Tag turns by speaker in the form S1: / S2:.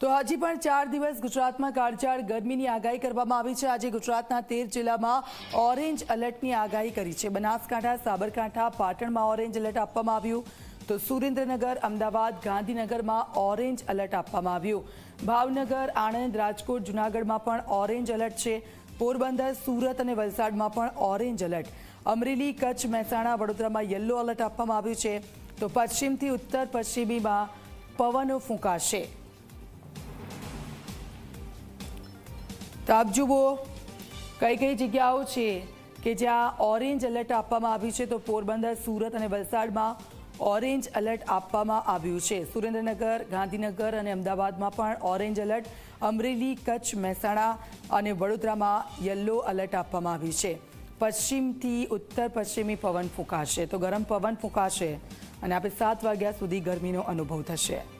S1: તો હજી પણ ચાર દિવસ ગુજરાતમાં કાળઝાળ ગરમીની આગાહી કરવામાં આવી છે. આજે ગુજરાતના તેર જિલ્લામાં ઓરેન્જ એલર્ટની આગાહી કરી છે. બનાસકાંઠા, સાબરકાંઠા, પાટણમાં ઓરેન્જ એલર્ટ આપવામાં આવ્યું. તો સુરેન્દ્રનગર, અમદાવાદ, ગાંધીનગરમાં ઓરેન્જ એલર્ટ આપવામાં આવ્યું. ભાવનગર, આણંદ, રાજકોટ, જૂનાગઢમાં પણ ઓરેન્જ એલર્ટ છે. પોરબંદર, સુરત અને વલસાડમાં પણ ઓરેન્જ એલર્ટ અમરેલી, કચ્છ, મહેસાણા, વડોદરામાં યલો એલર્ટ આપવામાં આવ્યું છે. તો પશ્ચિમથી ઉત્તર પશ્ચિમીમાં પવનો ફૂંકાશે. તો આપ જુઓ, કઈ કઈ જગ્યાઓ છે કે જ્યાં ઓરેન્જ એલર્ટ આપવામાં આવ્યું છે. તો પોરબંદર, સુરત અને વલસાડમાં ઓરેન્જ એલર્ટ આપવામાં આવ્યું છે. સુરેન્દ્રનગર, ગાંધીનગર અને અમદાવાદમાં પણ ઓરેન્જ એલર્ટ, અમરેલી, કચ્છ, મહેસાણા અને વડોદરામાં યલો એલર્ટ આપવામાં આવ્યું છે. પશ્ચિમથી ઉત્તર પશ્ચિમી પવન ફૂંકાશે. તો ગરમ પવન ફૂંકાશે અને આપણે સાત વાગ્યા સુધી ગરમીનો અનુભવ થશે.